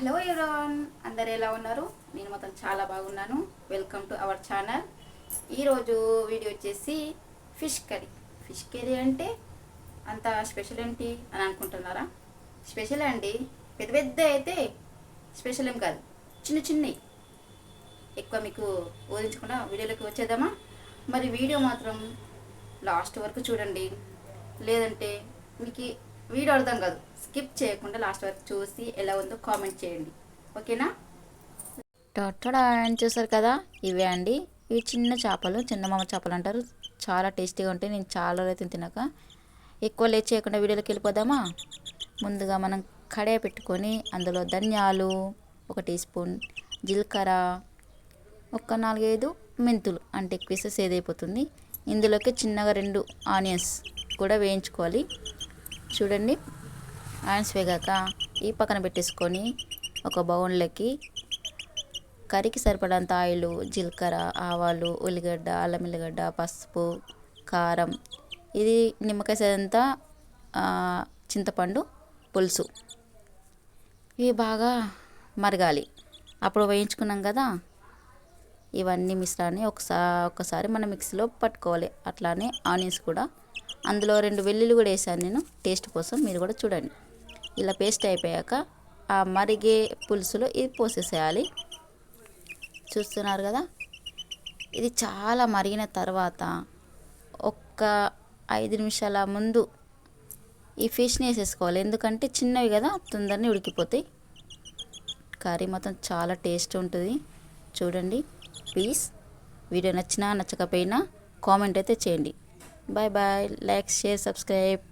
Hello everyone అందరు ఎలా ఉన్నారు? నేను మొత్తం చాలా బాగున్నాను. వెల్కమ్ టు అవర్ ఛానల్ ఈరోజు వీడియో వచ్చేసి ఫిష్ కర్రీ. ఫిష్ కర్రీ అంటే అంత స్పెషల్ ఏంటి అని అనుకుంటున్నారా? స్పెషల్ అండి పెద్ద పెద్ద అయితే స్పెషల్ ఏం కాదు. చిన్న చిన్నవి ఎక్కువ మీకు ఊహించకుండా వీడియోలోకి వచ్చేద్దామా? మరి వీడియో మాత్రం లాస్ట్ వరకు చూడండి. లేదంటే మీకు వీడియో అర్థం కాదు. స్కిప్ చేయకుండా లాస్ట్ వరకు చూసి ఎలా ఉందో కామెంట్ చేయండి. ఓకేనా? టొట్టడా చూసారు కదా? ఇవే అండి. ఇవి చిన్న చేపలు చిన్న మామ చేపలు అంటారు. చాలా టేస్టీగా ఉంటాయి. నేను చాలా రోజులు తినక ఎక్కువ లేట్ చేయకుండా వీడియోలోకి వెళ్ళిపోదామా? ముందుగా మనం కడాయి పెట్టుకొని అందులో ధనియాలు ఒక టీ స్పూన్ జీలకర్ర ఒక నాలుగైదు మెంతులు అంటే ఎక్కువ వేస్తే సేదైపోతుంది. ఇందులోకి చిన్నగా రెండు ఆనియన్స్ కూడా వేయించుకోవాలి. చూడండి. ఆనియన్స్ వేగాక ఈ పక్కన పెట్టేసుకొని ఒక బౌన్లోకి కర్రీకి సరిపడంత ఆయిల్ జీలకర్ర ఆవాలు ఉల్లిగడ్డ అల్లం ఎల్లిగడ్డ పసుపు కారం. ఇది నిమ్మకాయ సైజంతా చింతపండు పులుసు. ఇవి బాగా మరగాలి. అప్పుడు వేయించుకున్నాం కదా? ఇవన్నీ మిశ్రాన్ని ఒకసారి ఒకసారి మనం మిక్సీలో పట్టుకోవాలి. అట్లానే ఆనియన్స్ కూడా. అందులో రెండు వెల్లుల్లి కూడా వేసాను నేను. టేస్ట్ కోసం మీరు కూడా చూడండి. ఇలా పేస్ట్ అయిపోయాక ఆ మరిగే పులుసులో ఇది పోసేసేయాలి. చూస్తున్నారు కదా? ఇది చాలా మరిగిన తర్వాత ఒక్క ఐదు నిమిషాల ముందు ఈ ఫిష్ని వేసేసుకోవాలి. ఎందుకంటే చిన్నవి కదా తొందరనే ఉడికిపోతాయి. కర్రీ మొత్తం చాలా టేస్ట్ ఉంటుంది. చూడండి. ప్లీజ్. వీడియో నచ్చినా నచ్చకపోయినా కామెంట్ అయితే చేయండి. Bye bye. Like share subscribe.